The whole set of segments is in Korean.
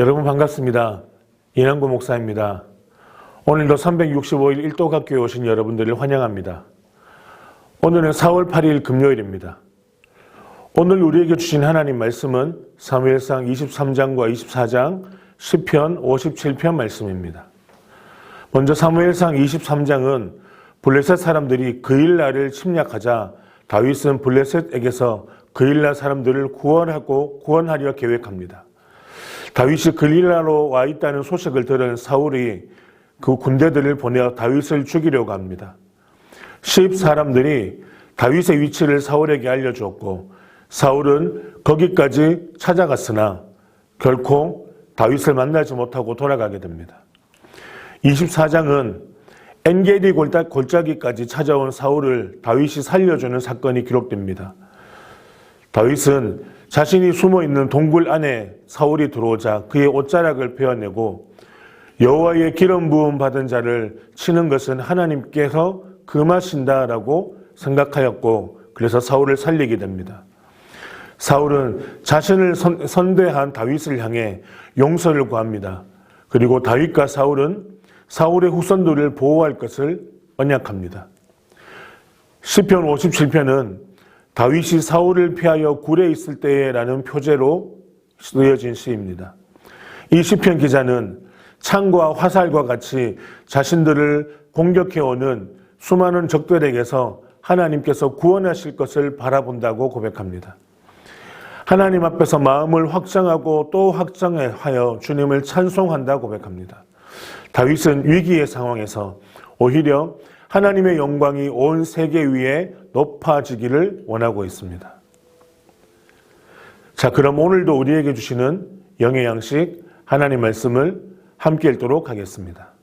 여러분 반갑습니다. 이남구 목사입니다. 오늘도 365일 일도학교에 오신 여러분들을 환영합니다. 오늘은 4월 8일 금요일입니다. 오늘 우리에게 주신 하나님 말씀은 사무엘상 23장과 24장, 10편, 57편 말씀입니다. 먼저 사무엘상 23장은 블레셋 사람들이 그일라를 침략하자 다윗은 블레셋에게서 그일라 사람들을 구원하고 구원하려 계획합니다. 다윗이 그릴라로 와 있다는 소식을 들은 사울이 그 군대들을 보내어 다윗을 죽이려고 합니다. 십 사람들이 다윗의 위치를 사울에게 알려주었고 사울은 거기까지 찾아갔으나 결코 다윗을 만나지 못하고 돌아가게 됩니다. 24장은 엔게디 골짜기까지 찾아온 사울을 다윗이 살려주는 사건이 기록됩니다. 다윗은 자신이 숨어 있는 동굴 안에 사울이 들어오자 그의 옷자락을 베어내고 여호와의 기름 부음 받은 자를 치는 것은 하나님께서 금하신다라고 생각하였고 그래서 사울을 살리게 됩니다. 사울은 자신을 선, 선대한 다윗을 향해 용서를 구합니다. 그리고 다윗과 사울은 사울의 후손들을 보호할 것을 언약합니다. 시편 57편은 다윗이 사울을 피하여 굴에 있을 때라는 표제로 쓰여진 시입니다. 이 시편 기자는 창과 화살과 같이 자신들을 공격해오는 수많은 적들에게서 하나님께서 구원하실 것을 바라본다고 고백합니다. 하나님 앞에서 마음을 확장하고 또 확장하여 주님을 찬송한다 고백합니다. 다윗은 위기의 상황에서 오히려 하나님의 영광이 온 세계 위에 높아지기를 원하고 있습니다. 자, 그럼 오늘도 우리에게 주시는 영의 양식 하나님 말씀을 함께 읽도록 하겠습니다.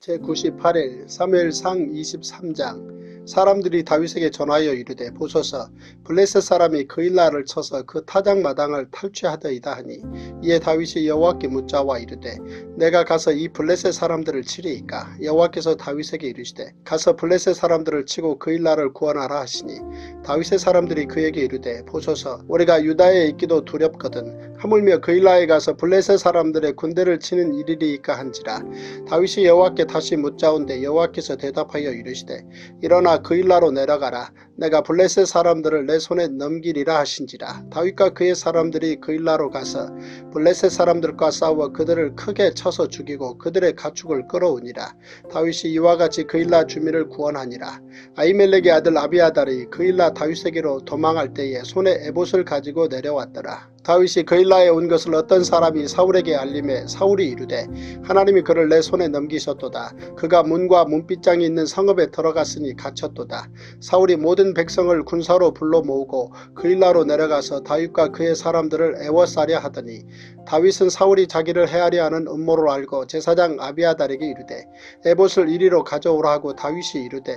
제 98일 사무엘상 23장 사람들이 다윗에게 전하여 이르되 보소서 블레셋 사람이 그일라를 쳐서 그 타작 마당을 탈취하더이다 하니 이에 다윗이 여호와께 묻자와 이르되 내가 가서 이 블레셋 사람들을 치리이까? 여호와께서 다윗에게 이르시되 가서 블레셋 사람들을 치고 그일라를 구원하라 하시니 다윗의 사람들이 그에게 이르되 보소서 우리가 유다에 있기도 두렵거든 하물며 그일라에 가서 블레셋 사람들의 군대를 치는 일이리이까 한지라? 다윗이 여호와께 다시 묻자온데 여호와께서 대답하여 이르시되 일어나 그일라로 내려가라. 내가 블레셋 사람들을 내 손에 넘기리라 하신지라. 다윗과 그의 사람들이 그일라로 가서 블레셋 사람들과 싸워 그들을 크게 쳐서 죽이고 그들의 가축을 끌어오니라. 다윗이 이와 같이 그일라 주민을 구원하니라. 아이멜렉의 아들 아비아달이 그일라 다윗에게로 도망할 때에 손에 에봇을 가지고 내려왔더라 다윗이 그일라에 온 것을 어떤 사람이 사울에게 알림해 사울이 이르되 하나님이 그를 내 손에 넘기셨도다. 그가 문과 문빗장이 있는 성읍에 들어갔으니 갇혔도다. 사울이 모든 백성을 군사로 불러 모으고 그일라로 내려가서 다윗과 그의 사람들을 애워싸려 하더니 다윗은 사울이 자기를 헤아려 하는 음모를 알고 제사장 아비아달에게 이르되 에봇을 이리로 가져오라 하고 다윗이 이르되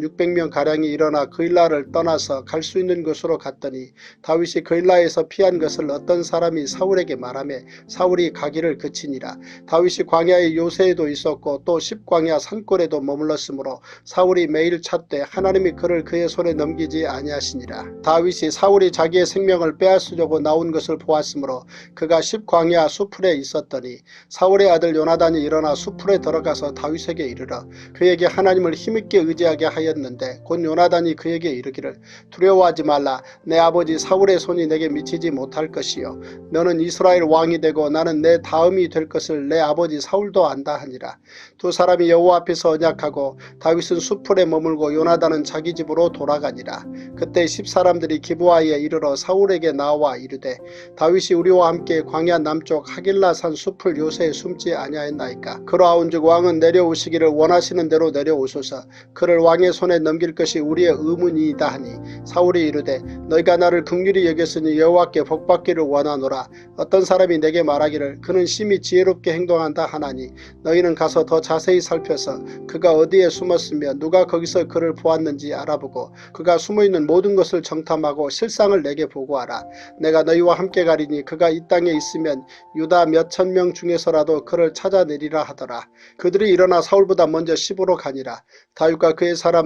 600명 가량이 일어나 그일라를 떠나서 갈 수 있는 곳으로 갔더니 다윗이 그일라에서 피한 것을 어떤 사람이 사울에게 말하며 사울이 가기를 그치니라. 다윗이 광야의 요새에도 있었고 또 십광야 산골에도 머물렀으므로 사울이 매일 찾되 하나님이 그를 그의 손에 넘기지 아니하시니라. 다윗이 사울이 자기의 생명을 빼앗으려고 나온 것을 보았으므로 그가 십광야 수풀에 있었더니 사울의 아들 요나단이 일어나 수풀에 들어가서 다윗에게 이르러 그에게 하나님을 힘있게 의지하게 하 였는데 곧 요나단이 그에게 이르기를 두려워하지 말라. 내 아버지 사울의 손이 내게 미치지 못할 것이요. 너는 이스라엘 왕이 되고 나는 내 다음이 될 것을 내 아버지 사울도 안다 하니라. 두 사람이 여호와 앞에서 언약하고 다윗은 수풀에 머물고 요나단은 자기 집으로 돌아가니라. 그때 십 사람들이 기부하에 이르러 사울에게 나와 이르되 다윗이 우리와 함께 광야 남쪽 하길라산 숲을 요새에 숨지 아니하였나이까? 그러하온즉 왕은 내려오시기를 원하시는 대로 내려오소서. 그를 왕의 손에 넘길 것이 우리의 의문이이다 하니 사울이 이르되 너희가 나를 극률히 여겼으니 여호와께 복받기를 원하노라. 어떤 사람이 내게 말하기를 그는 심히 지혜롭게 행동한다 하나니 너희는 가서 더 자세히 살펴서 그가 어디에 숨었으며 누가 거기서 그를 보았는지 알아보고 그가 숨어있는 모든 것을 정탐하고 실상을 내게 보고하라. 내가 너희와 함께 가리니 그가 이 땅에 있으면 유다 몇천 명 중에서라도 그를 찾아내리라 하더라. 그들이 일어나 사울보다 먼저 시부로 가니라. 다윗과 그의 사람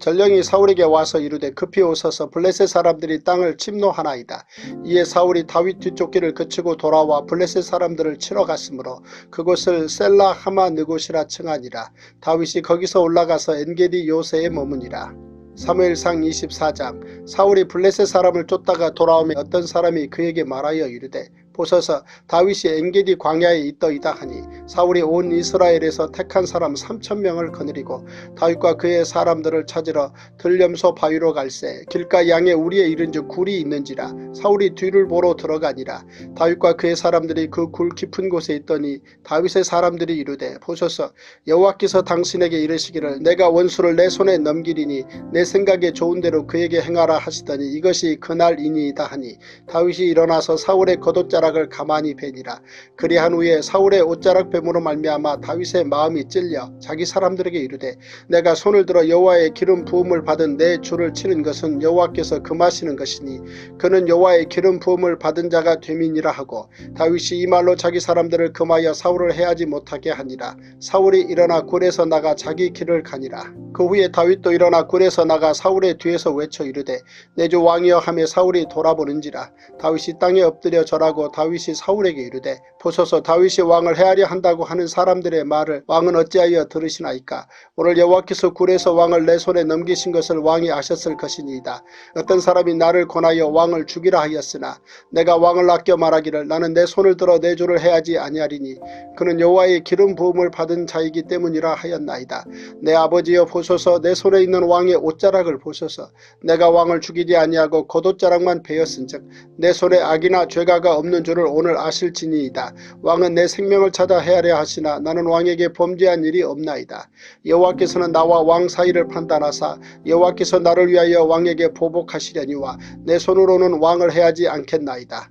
전령이 사울에게 와서 이르되 급히 오소서 블레셋 사람들이 땅을 침노하나이다. 이에 사울이 다윗 뒷쫓기를 그치고 돌아와 블레셋 사람들을 치러 갔으므로 그곳을 셀라 하마 느곳이라 칭하니라. 다윗이 거기서 올라가서 엔게디 요새에 머무니라. 사무엘상 24장 사울이 블레셋 사람을 쫓다가 돌아오며 어떤 사람이 그에게 말하여 이르되 보소서. 다윗이 엔게디 광야에 있더이다 하니 사울이 온 이스라엘에서 택한 사람 3천명을 거느리고 다윗과 그의 사람들을 찾으러 들염소 바위로 갈새 길가 양에 우리에 이른즉 굴이 있는지라 사울이 뒤를 보러 들어가니라. 다윗과 그의 사람들이 그 굴 깊은 곳에 있더니 다윗의 사람들이 이르되 보소서. 여호와께서 당신에게 이르시기를 내가 원수를 내 손에 넘기리니 내 생각에 좋은 대로 그에게 행하라 하시더니 이것이 그날이니이다 하니 다윗이 일어나서 사울의 겉옷자락 을 가만히 베니라. 그리한 후에 사울의 옷자락 뱀으로 말미암아 다윗의 마음이 찔려 자기 사람들에게 이르되 내가 손을 들어 여호와의 기름 부음을 받은 내 주를 치는 것은 여호와께서 금하시는 것이니 그는 여호와의 기름 부음을 받은 자가 됨이니라 하고 다윗이 이 말로 자기 사람들을 금하여 사울을 해하지 못하게 하니라. 사울이 일어나 굴에서 나가 자기 길을 가니라. 그 후에 다윗도 일어나 굴에서 나가 사울의 뒤에서 외쳐 이르되 내 주 왕이여 하며 사울이 돌아보는지라. 다윗이 땅에 엎드려 절하고 다윗이 사울에게 이르되 보소서 다윗이 왕을 해하려 한다고 하는 사람들의 말을 왕은 어찌하여 들으시나이까? 오늘 여호와께서 굴에서 왕을 내 손에 넘기신 것을 왕이 아셨을 것이니이다. 어떤 사람이 나를 권하여 왕을 죽이라 하였으나 내가 왕을 아껴 말하기를 나는 내 손을 들어 내 주를 해하지 아니하리니 그는 여호와의 기름 부음을 받은 자이기 때문이라 하였나이다. 내 아버지여 보소서 내 손에 있는 왕의 옷자락을 보소서. 내가 왕을 죽이지 아니하고 겉옷자락만 베었은즉 내 손에 악이나 죄가가 없는 줄을 오늘 아실지니이다. 왕은 내 생명을 찾아 헤아려 하시나 나는 왕에게 범죄한 일이 없나이다. 여호와께서는 나와 왕 사이를 판단하사 여호와께서 나를 위하여 왕에게 보복하시려니와 내 손으로는 왕을 해하지 않겠나이다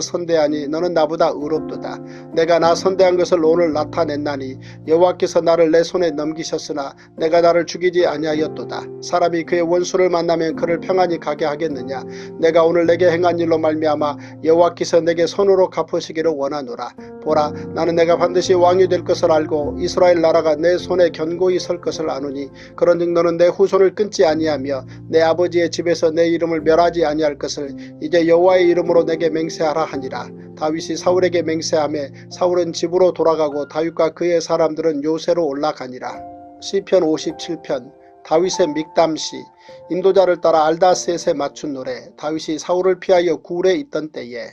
선대하니 너는 나보다 의롭도다. 내가 나 선대한 것을 오늘 나타냈나니 여호와께서 나를 내 손에 넘기셨으나 내가 나를 죽이지 아니하였도다. 사람이 그의 원수를 만나면 그를 평안히 가게 하겠느냐. 내가 오늘 내게 행한 일로 말미암아 여호와께서 내게 손으로 갚으시기를 원하노라. 보라 나는 내가 반드시 왕이 될 것을 알고 이스라엘 나라가 내 손에 견고히 설 것을 아노니 그런즉 너는 내 후손을 끊지 아니하며 내 아버지의 집에서 내 이름을 멸하지 아니할 것을 이제 여호와의 이름으로 내게 맹세하라 하니라. 다윗이 사울에게 맹세하며 사울은 집으로 돌아가고 다윗과 그의 사람들은 요새로 올라가니라. 시편 57편 다윗의 믹담시 인도자를 따라 알다셋에 맞춘 노래 다윗이 사울을 피하여 굴에 있던 때에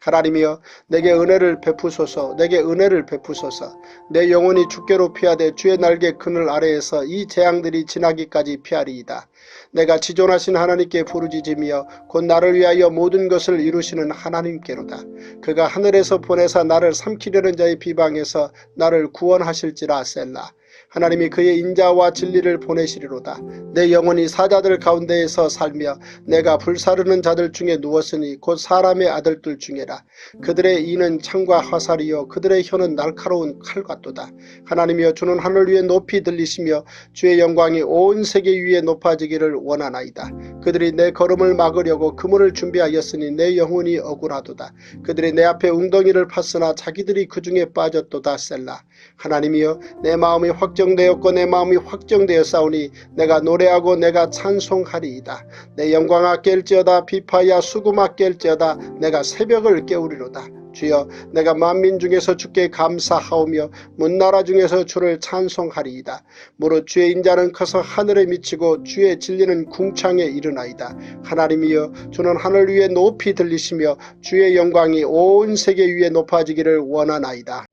하나님이여 내게 은혜를 베푸소서 내게 은혜를 베푸소서 내 영혼이 주께로 피하되 주의 날개 그늘 아래에서 이 재앙들이 지나기까지 피하리이다. 내가 지존하신 하나님께 부르짖으며 곧 나를 위하여 모든 것을 이루시는 하나님께로다. 그가 하늘에서 보내사 나를 삼키려는 자의 비방에서 나를 구원하실지라 셀라. 하나님이 그의 인자와 진리를 보내시리로다. 내 영혼이 사자들 가운데에서 살며 내가 불사르는 자들 중에 누웠으니 곧 사람의 아들들 중에라. 그들의 이는 창과 화살이요 그들의 혀는 날카로운 칼 같도다. 하나님이여 주는 하늘 위에 높이 들리시며 주의 영광이 온 세계 위에 높아지기를 원하나이다. 그들이 내 걸음을 막으려고 그물을 준비하였으니 내 영혼이 억울하도다. 그들이 내 앞에 웅덩이를 팠으나 자기들이 그 중에 빠졌도다 셀라. 하나님이여 내 마음이 확 정되었고 내 마음이 확정되어 싸우니 내가 노래하고 내가 찬송하리이다. 내 영광아 깰지어다 비파야 수구마 깰지어다 내가 새벽을 깨우리로다. 주여 내가 만민 중에서 주께 감사하오며 문나라 중에서 주를 찬송하리이다. 무릇 주의 인자는 커서 하늘에 미치고 주의 진리는 궁창에 이르나이다. 하나님이여 주는 하늘 위에 높이 들리시며 주의 영광이 온 세계 위에 높아지기를 원하나이다.